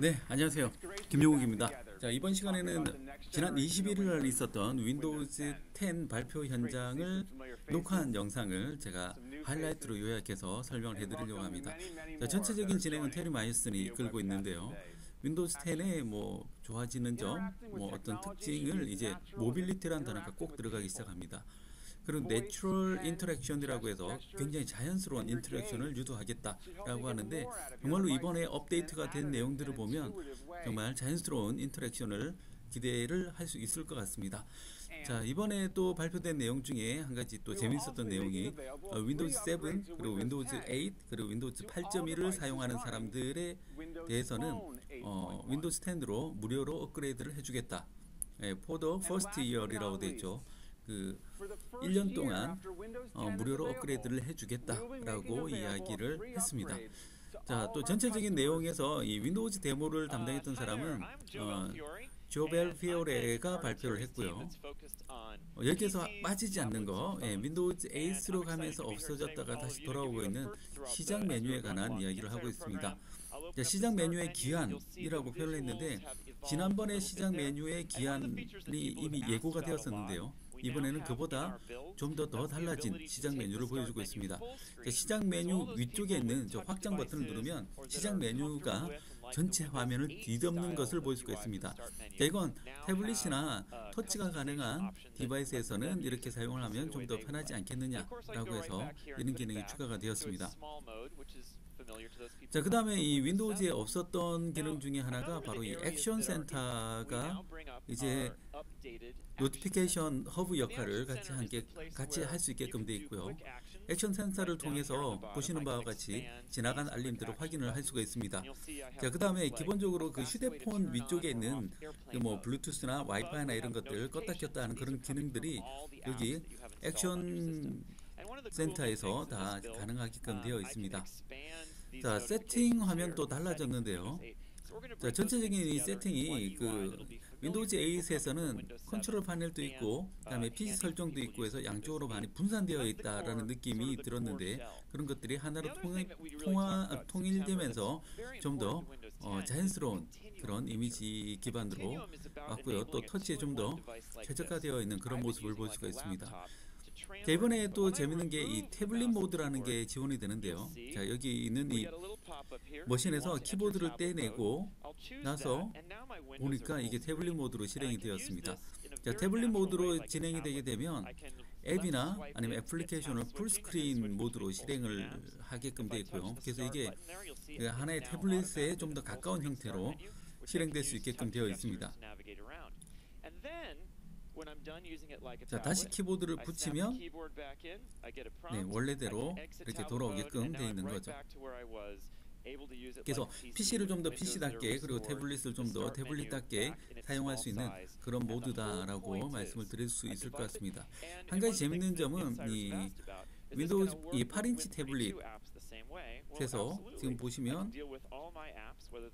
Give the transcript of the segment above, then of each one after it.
네, 안녕하세요. 김용욱입니다. 자, 이번 시간에는 지난 21일 날 있었던 윈도우즈 10 발표 현장을 녹화한 영상을 제가 하이라이트로 요약해서 설명을 해드리려고 합니다. 자, 전체적인 진행은 테리 마이슨이 이끌고 있는데요. 윈도우즈 10의 뭐 좋아지는 점, 뭐 어떤 특징을 이제 모빌리티라는 단어가 꼭 들어가기 시작합니다. 그리고 내추럴 인터랙션이라고 해서 굉장히 자연스러운 인터랙션을 유도하겠다라고 하는데 정말로 이번에 업데이트가 된 내용들을 보면 정말 자연스러운 인터랙션을 기대를 할 수 있을 것 같습니다. 자 이번에 또 발표된 내용 중에 한 가지 또 재밌었던 내용이 어, 윈도우즈 7 그리고 윈도우즈 8 그리고 윈도우즈 8.1을 사용하는 사람들에 대해서는 어, 윈도우즈 10으로 무료로 업그레이드를 해주겠다. 예, 포더 퍼스트 이어리라고 되어 있죠. 그 1년 동안 어, 무료로 업그레이드를 해주겠다라고 이야기를 했습니다. 자, 또 전체적인 내용에서 이 윈도우즈 데모를 담당했던 사람은 어, 조벨 피오레가 발표를 했고요. 어, 여기에서 빠지지 않는 거, 예, 윈도우즈 8로 가면서 없어졌다가 다시 돌아오고 있는 시장 메뉴에 관한 이야기를 하고 있습니다. 자, 시장 메뉴의 기한이라고 표현을 했는데 지난번에 시장 메뉴의 기한이 이미 예고가 되었었는데요. 이번에는 그보다 좀 더 더 달라진 시장 메뉴를 보여주고 있습니다. 시장 메뉴 위쪽에 있는 저 확장 버튼을 누르면 시장 메뉴가 전체 화면을 뒤덮는 것을 볼 수가 있습니다. 이건 태블릿이나 터치가 가능한 디바이스에서는 이렇게 사용을 하면 좀 더 편하지 않겠느냐라고 해서 이런 기능이 추가가 되었습니다. 자, 그 다음에 이 윈도우즈에 없었던 기능 중에 하나가 바로 이 액션 센터가 이제 노티피케이션 허브 역할을 같이 함께 같이 할 수 있게끔 되어 있고요. 액션 센서를 통해서 보시는 바와 같이 지나간 알림들을 확인을 할 수가 있습니다. 자, 그 다음에 기본적으로 그 휴대폰 위쪽에 있는 그뭐 블루투스나 와이파이나 이런 것들 껐다 켰다 하는 그런 기능들이 여기 액션 센터에서 다 가능하게끔 되어 있습니다. 자, 세팅 화면도 달라졌는데요. 자, 전체적인 이 세팅이 그 윈도우즈 8에서는 컨트롤 파넬도 있고 그다음에 PC 설정도 있고 해서 양쪽으로 많이 분산되어 있다라는 느낌이 들었는데 그런 것들이 하나로 통일, 통화, 통일되면서 좀더 어, 자연스러운 그런 이미지 기반으로 왔고요. 또 터치에 좀 더 최적화되어 있는 그런 모습을 볼 수가 있습니다. 자, 이번에 또 재밌는 게 이 태블릿 모드라는 게 지원이 되는데요. 자, 여기 있는 이 머신에서 키보드를 떼내고 나서 보니까 이게 태블릿 모드로 실행이 되었습니다. 자, 태블릿 모드로 진행이 되게 되면 앱이나 아니면 애플리케이션을 풀스크린 모드로 실행을 하게끔 되어 있고요. 그래서 이게 그 하나의 태블릿에 좀 더 가까운 형태로 실행될 수 있게끔 되어 있습니다. 자, 다시 키보드를 붙이면 네, 원래대로 이렇게 돌아오게끔 되어 있는 거죠. 그래서 PC를 좀 더 PC답게 그리고 태블릿을 좀 더 태블릿답게 사용할 수 있는 그런 모드다라고 말씀을 드릴 수 있을 것 같습니다. 한 가지 재밌는 점은 이 윈도우 이 8인치 태블릿 그래서 지금 보시면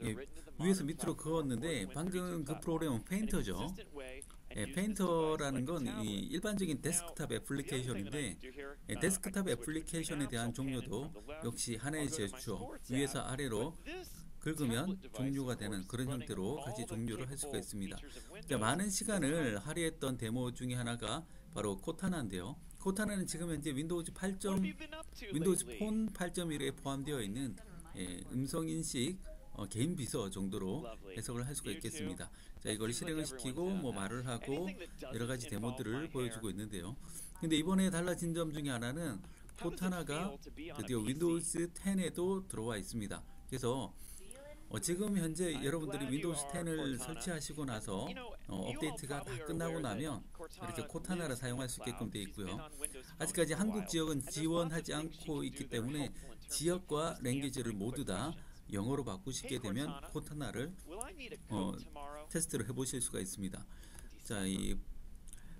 예, 위에서 밑으로 그었는데 방금 그 프로그램은 페인터죠. 예, 페인터라는 건 이 일반적인 데스크탑 애플리케이션인데 예, 데스크탑 애플리케이션에 대한 종류도 역시 하나의 제스처 위에서 아래로 긁으면 종료가 되는 그런 형태로 같이 종료를 할 수가 있습니다. 자, 많은 시간을 할애했던 데모 중에 하나가 바로 코타나인데요. 코타나는 지금 현재 윈도우즈 8. 윈도우즈 폰 8.1에 포함되어 있는 예, 음성 인식 어, 개인 비서 정도로 해석을 할 수가 있겠습니다. 자, 이걸 실행을 시키고 뭐 말을 하고 여러 가지 데모들을 보여주고 있는데요. 근데 이번에 달라진 점 중에 하나는 포타나가 드디어 윈도우즈 10에도 들어와 있습니다. 그래서 어, 지금 현재 여러분들이 윈도우즈 10을 설치하시고 나서 어, 업데이트가 다 끝나고 나면 이렇게 코타나를 사용할 수 있게끔 되어 있고요. 아직까지 한국 지역은 지원하지 않고 있기 때문에 지역과 랭귀지를 모두 다 영어로 바꾸시게 되면 코타나를 어, 테스트를 해보실 수가 있습니다. 자, 이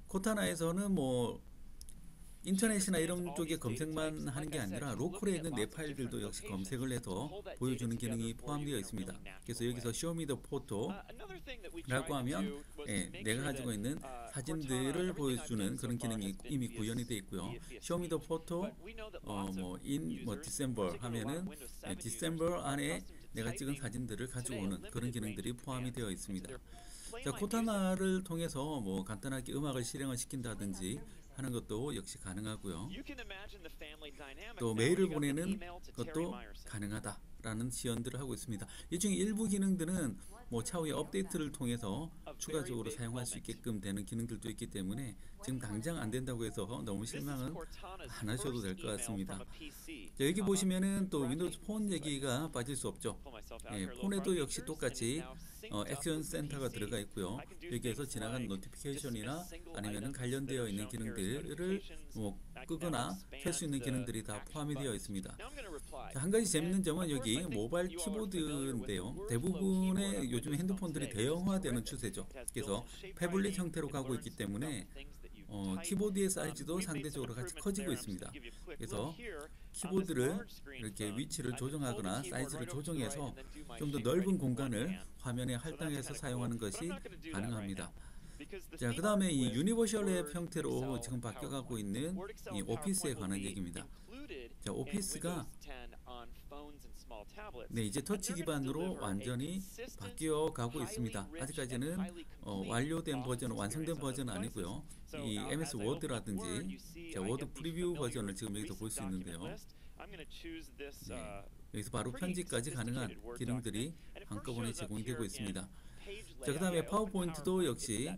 코타나에서는 뭐 인터넷이나 이런 쪽에 검색만 하는 게 아니라 로컬에 있는 내 파일들도 역시 검색을 해서 보여주는 기능이 포함되어 있습니다. 그래서 여기서 쇼미더 포토라고 하면 예, 내가 가지고 있는 사진들을 보여주는 그런 기능이 이미 구현이 되어 있고요. 쇼미 더 포토 어뭐인뭐 디셈버 하면은 예, 디셈버 안에 내가 찍은 사진들을 가지고 오는 그런 기능들이 포함이 되어 있습니다. 자, 코타나를 통해서 뭐 간단하게 음악을 실행을 시킨다든지 하는 것도 역시 가능하고요. 또 메일을 보내는 것도 가능하다라는 지원들을 하고 있습니다. 이 중에 일부 기능들은 뭐 차후에 업데이트를 통해서 추가적으로 사용할 수 있게끔 되는 기능들도 있기 때문에 지금 당장 안 된다고 해서 너무 실망은 안 하셔도 될 것 같습니다. 자, 여기 보시면은 또 윈도우즈 폰 얘기가 빠질 수 없죠. 예, 폰에도 역시 똑같이 어, 액션 센터가 들어가 있고요. 여기에서 지나간 노티피케이션이나 아니면 관련되어 있는 기능들을 뭐 끄거나 켤 수 있는 기능들이 다 포함이 되어 있습니다. 자, 한 가지 재밌는 점은 여기 모바일 키보드인데요. 대부분의 요즘 핸드폰들이 대형화되는 추세죠. 그래서 패블릿 형태로 가고 있기 때문에 어, 키보드의 사이즈도 상대적으로 같이 커지고 있습니다. 그래서 키보드를 이렇게 위치를 조정하거나 사이즈를 조정해서 좀 더 넓은 공간을 화면에 할당해서 사용하는 것이 가능합니다. 자, 그 다음에 이 유니버셜 앱 형태로 지금 바뀌어가고 있는 이 오피스에 관한 얘기입니다. 자, 오피스가 네, 이제 터치 기반으로 완전히 바뀌어 가고 있습니다. 아직까지는 어, 완료된 버전, 완성된 버전은 아니고요. 이 MS 워드라든지 자, 워드 프리뷰 버전을 지금 여기서 볼 수 있는데요. 네, 여기서 바로 편집까지 가능한 기능들이 한꺼번에 제공이 되고 있습니다. 자, 그 다음에 파워포인트도 역시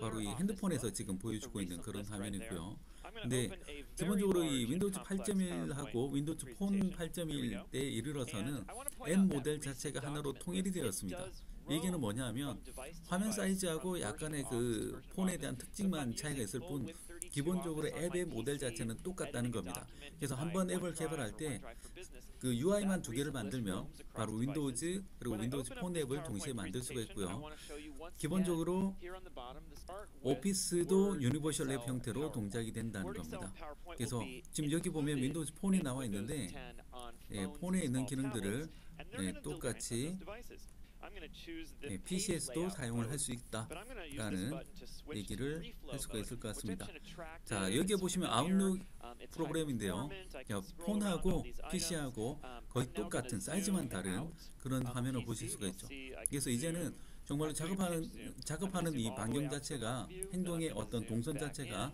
바로 이 핸드폰에서 지금 보여주고 있는 그런 화면이고요. 근데 기본적으로 이 윈도우즈 8.1하고 윈도우즈 폰 8.1때 이르러서는 M 모델 자체가 하나로 통일이 되었습니다. 얘기는 뭐냐면 화면 사이즈하고 약간의 그 폰에 대한 특징만 차이가 있을 뿐 기본적으로 앱의 모델 자체는 똑같다는 겁니다. 그래서 한번 앱을 개발할 때 그 UI만 두 개를 만들면 바로 윈도우즈 그리고 윈도우즈 폰 앱을 동시에 만들 수가 있고요. 기본적으로 오피스도 유니버셜 앱 형태로 동작이 된다는 겁니다. 그래서 지금 여기 보면 윈도우즈 폰이 나와 있는데 예, 폰에 있는 기능들을 예, 똑같이 예, PC에서도 사용을 할 수 있다라는 얘기를 할 수가 있을 것 같습니다. 자, 여기에 보시면 아웃룩 프로그램인데요. 폰하고 PC하고 거의 똑같은 사이즈만 다른 그런 화면을 보실 수가 있죠. 그래서 이제는 정말로 작업하는 작업하는 이 반경 자체가 행동의 어떤 동선 자체가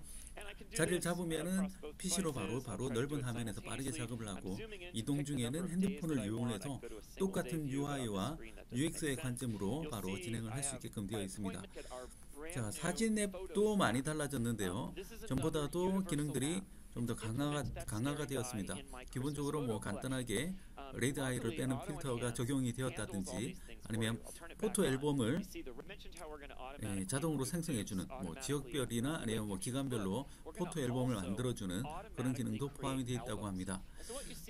자리를 잡으면은 PC로 바로 바로 넓은 화면에서 빠르게 작업을 하고 이동 중에는 핸드폰을 이용해서 똑같은 UI와 UX의 관점으로 바로 진행을 할 수 있게끔 되어 있습니다. 자, 사진 앱도 많이 달라졌는데요. 전보다도 기능들이 좀 더 강화가, 강화가 되었습니다. 기본적으로 뭐 간단하게 레드 아이를 빼는 필터가 적용이 되었다든지 아니면 포토 앨범을 예, 자동으로 생성해주는 뭐 지역별이나 아니면 뭐 기간별로 포토 앨범을 만들어주는 그런 기능도 포함이 되어 있다고 합니다.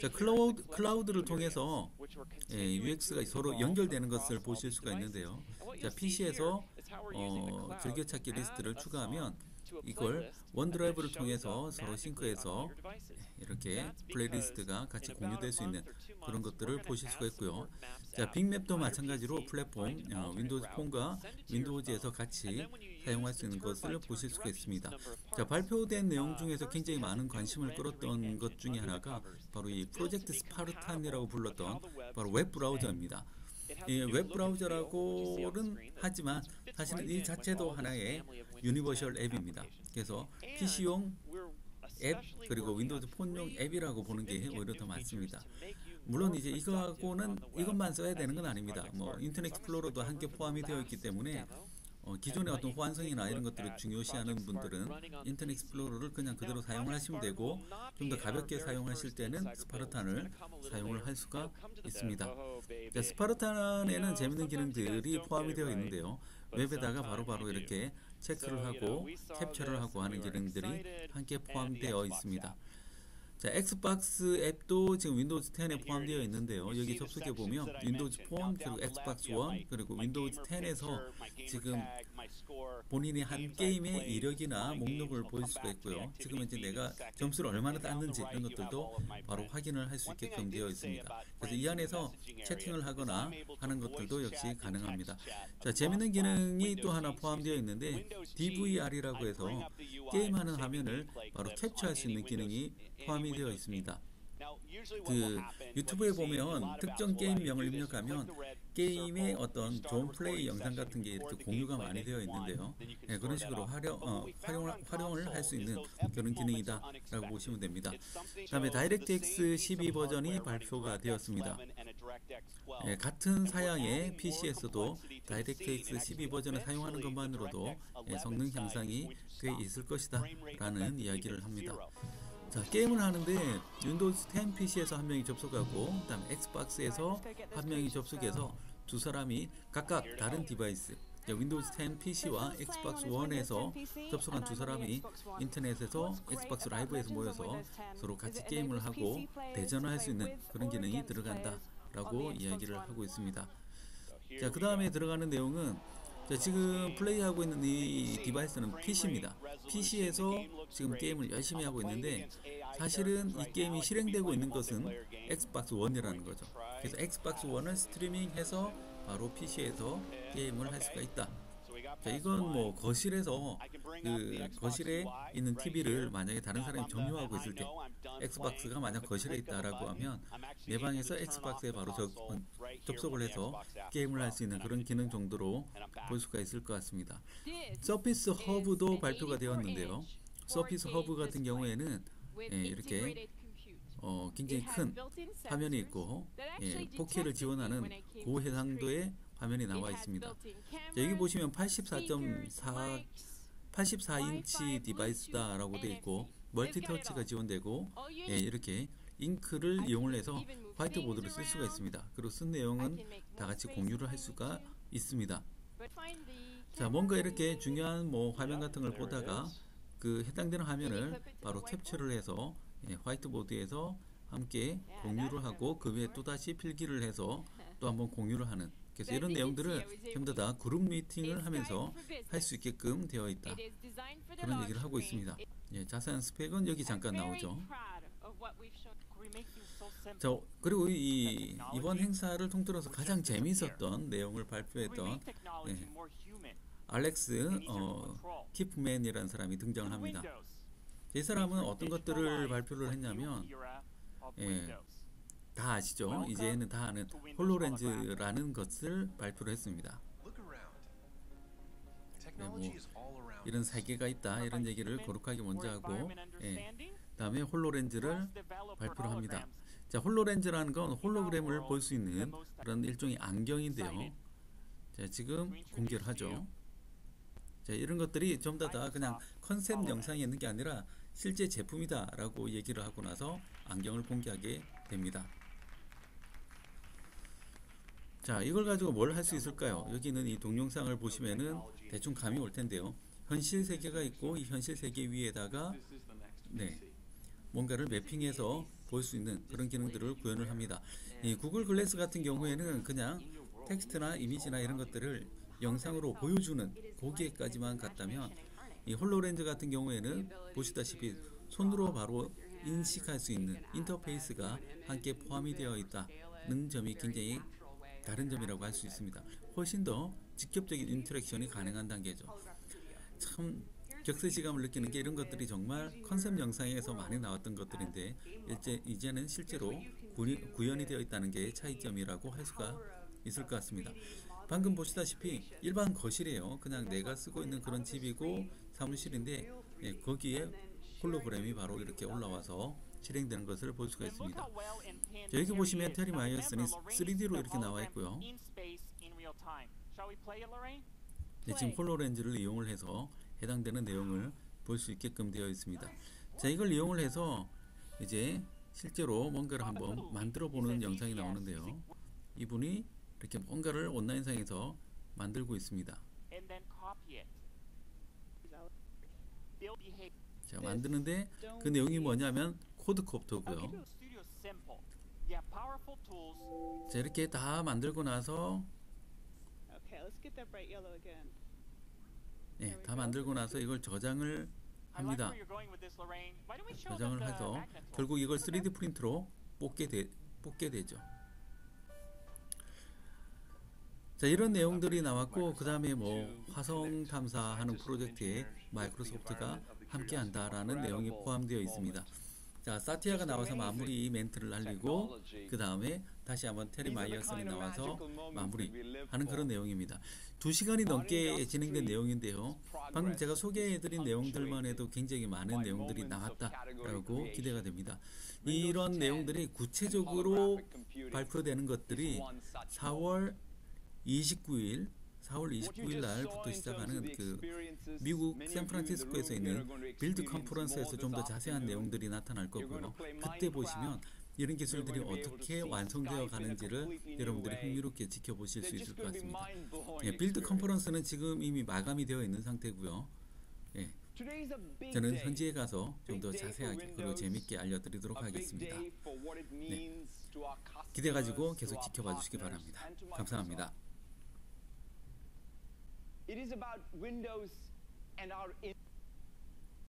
자, 클라우드, 클라우드를 통해서 예, UX가 서로 연결되는 것을 보실 수가 있는데요. 자, PC에서 어, 즐겨찾기 리스트를 추가하면 이걸 원드라이브를 통해서 서로 싱크해서 이렇게 플레이리스트가 같이 공유될 수 있는 그런 것들을 보실 수가 있고요. 자, 빅맵도 마찬가지로 플랫폼 어, 윈도우즈 폰과 윈도우즈에서 같이 사용할 수 있는 것을 보실 수가 있습니다. 자, 발표된 내용 중에서 굉장히 많은 관심을 끌었던 것 중에 하나가 바로 이 프로젝트 스파르탄이라고 불렀던 바로 웹 브라우저입니다. 웹 브라우저라고는 하지만 사실은 이 자체도 하나의 유니버셜 앱입니다. 그래서 PC용 앱 그리고 윈도우즈 폰용 앱이라고 보는 게 오히려 더 맞습니다. 물론 이제 이거하고는 이것만 써야 되는 건 아닙니다. 뭐 인터넷 익스플로러도 함께 포함이 되어 있기 때문에 어, 기존의 어떤 호환성이나 이런 것들을 중요시하는 분들은 인터넷 익스플로러를 그냥 그대로 사용하시면 되고 좀 더 가볍게 사용하실 때는 스파르탄을 사용을 할 수가 있습니다. 자, 스파르탄에는 재밌는 기능들이 포함이 되어 있는데요. 웹에다가 바로바로 바로 이렇게 체크를 하고 캡처를 하고 하는 기능들이 함께 포함되어 있습니다. 자, 엑스박스 앱도 지금 윈도우즈 10에 포함되어 있는데요. 여기 접속해 보면 윈도우즈 폰 그리고 엑스박스 1 그리고 윈도우즈 10에서 지금 본인이 한 게임의 이력이나 목록을 보일 수가 있고요. 지금 이제 내가 점수를 얼마나 땄는지 이런 것들도 바로 확인을 할 수 있게끔 되어 있습니다. 그래서 이 안에서 채팅을 하거나 하는 것들도 역시 가능합니다. 자, 재밌는 기능이 또 하나 포함되어 있는데 DVR이라고 해서 게임하는 화면을 바로 캡처할 수 있는 기능이 포함이 되어 있습니다. 그 유튜브에 보면 특정 게임명을 입력하면 게임의 어떤 좋은 플레이 영상 같은 게 이렇게 공유가 많이 되어 있는데요. 네, 그런 식으로 활용, 어, 활용, 활용을 할 수 있는 그런 기능이다라고 보시면 됩니다. 다음에 다이렉트X 12 버전이 발표가 되었습니다. 네, 같은 사양의 PC에서도 다이렉트X 12 버전을 사용하는 것만으로도 네, 성능 향상이 꽤 있을 것이다 라는 이야기를 합니다. 자, 게임을 하는데 윈도우즈 10 PC에서 한 명이 접속하고 그 다음 엑스박스에서 한 명이 접속해서 두 사람이 각각 다른 디바이스 윈도우즈 10 PC와 엑스박스 1에서 접속한 두 사람이 인터넷에서 엑스박스 라이브에서 모여서 서로 같이 게임을 하고 대전할 수 있는 그런 기능이 들어간다 라고 이야기를 하고 있습니다. 자, 그 다음에 들어가는 내용은 자, 지금 플레이하고 있는 이 디바이스는 PC입니다. PC에서 지금 게임을 열심히 하고 있는데 사실은 이 게임이 실행되고 있는 것은 엑스박스 1이라는 거죠. 그래서 엑스박스 1을 스트리밍해서 바로 PC에서 게임을 할 수가 있다. 자, 이건 뭐 거실에서 그 거실에 있는 TV를 만약에 다른 사람이 점유하고 있을 때 엑스박스가 만약 거실에 있다라고 하면 내 방에서 엑스박스에 바로 접, 접속을 해서 게임을 할 수 있는 그런 기능 정도로 볼 수가 있을 것 같습니다. 서피스 허브도 발표가 되었는데요. 서피스 허브 같은 경우에는 예, 이렇게 어, 굉장히 큰 화면이 있고 예, 4K를 지원하는 고해상도의 화면이 나와 있습니다. 자, 여기 보시면 84.4 84인치 디바이스다라고 되어 있고 멀티터치가 지원되고 예, 이렇게 잉크를 이용을 해서 화이트보드를 쓸 수가 있습니다. 그리고 쓴 내용은 다 같이 공유를 할 수가 있습니다. 자, 뭔가 이렇게 중요한 뭐 화면 같은 걸 보다가 그 해당되는 화면을 바로 캡처를 해서 예, 화이트보드에서 함께 공유를 하고 그 외에 또다시 필기를 해서 또 한번 공유를 하는 그래서 이런 내용들을 전부 다 그룹 미팅을 하면서 할 수 있게끔 되어 있다. 그런 얘기를 하고 있습니다. 예, 자세한 스펙은 여기 잠깐 나오죠. 자, 그리고 이 이번 행사를 통틀어서 가장 재미있었던 내용을 발표했던 예, 알렉스 어, 키프맨이라는 사람이 등장을 합니다. 이 사람은 어떤 것들을 발표를 했냐면 예, 다 아시죠? 이제는 다 아는 홀로렌즈라는 것을 발표를 했습니다. 네, 뭐 이런 세계가 있다 이런 얘기를 거룩하게 먼저 하고 예, 다음에 홀로렌즈를 발표를 합니다. 자, 홀로렌즈라는 건 홀로그램을 볼 수 있는 그런 일종의 안경인데요. 자, 지금 공개를 하죠. 자, 이런 것들이 전부 다 그냥 컨셉 영상이 있는 게 아니라 실제 제품이다라고 얘기를 하고 나서 안경을 공개하게 됩니다. 자, 이걸 가지고 뭘 할 수 있을까요? 여기는 이 동영상을 보시면은 대충 감이 올 텐데요. 현실 세계가 있고 이 현실 세계 위에다가 네. 뭔가를 매핑해서 볼 수 있는 그런 기능들을 구현을 합니다. 이 구글 글래스 같은 경우에는 그냥 텍스트나 이미지나 이런 것들을 영상으로 보여주는 거기에까지만 갔다면 이 홀로렌즈 같은 경우에는 보시다시피 손으로 바로 인식할 수 있는 인터페이스가 함께 포함이 되어 있다는 점이 굉장히 다른 점이라고 할 수 있습니다. 훨씬 더 직접적인 인터랙션이 가능한 단계죠. 참 격세지감을 느끼는 게 이런 것들이 정말 컨셉 영상에서 많이 나왔던 것들인데 이제, 이제는 실제로 구현이 되어 있다는 게 차이점이라고 할 수가 있을 것 같습니다. 방금 보시다시피 일반 거실이에요. 그냥 내가 쓰고 있는 그런 집이고 사무실인데 예, 거기에 홀로그램이 바로 이렇게 올라와서 실행되는 것을 볼 수가 있습니다. 자, 여기 보시면 테리 마이어스는 3D로 이렇게 나와 있고요. 네, 지금 홀로렌즈를 이용을 해서 해당되는 내용을 볼 수 있게끔 되어 있습니다. 자, 이걸 이용을 해서 이제 실제로 뭔가를 한번 만들어 보는 영상이 나오는데요. 이분이 이렇게 뭔가를 온라인상에서 만들고 있습니다. 자, 만드는데 그 내용이 뭐냐면 코드콥터고요. 자, 이렇게 다 만들고 나서 네, 다 만들고 나서 이걸 저장을 합니다. 저장을 해서 결국 이걸 3D 프린트로 뽑게, 되, 뽑게 되죠. 자, 이런 내용들이 나왔고 그 다음에 뭐 화성 탐사하는 프로젝트에 마이크로소프트가 함께 한다라는 내용이 포함되어 있습니다. 자, 사티아가 나와서 마무리 멘트를 날리고 그 다음에 다시 한번 테리 마이어슨이 나와서 마무리하는 그런 내용입니다. 두 시간이 넘게 진행된 내용인데요. 방금 제가 소개해드린 내용들만 해도 굉장히 많은 내용들이 나왔다라고 기대가 됩니다. 이런 내용들이 구체적으로 발표되는 것들이 4월 29일 4월 29일 날부터 시작하는 그 미국 샌프란시스코에서 있는 빌드 컨퍼런스에서 좀 더 자세한 내용들이 나타날 거고요. 그때 보시면 이런 기술들이 어떻게 완성되어 가는지를 여러분들이 흥미롭게 지켜보실 수 있을 것 같습니다. 예, 빌드 컨퍼런스는 지금 이미 마감이 되어 있는 상태고요. 예, 저는 현지에 가서 좀 더 자세하게 그리고 재밌게 알려드리도록 하겠습니다. 네, 기대 가지고 계속 지켜봐 주시기 바랍니다. 감사합니다. It is about Windows and our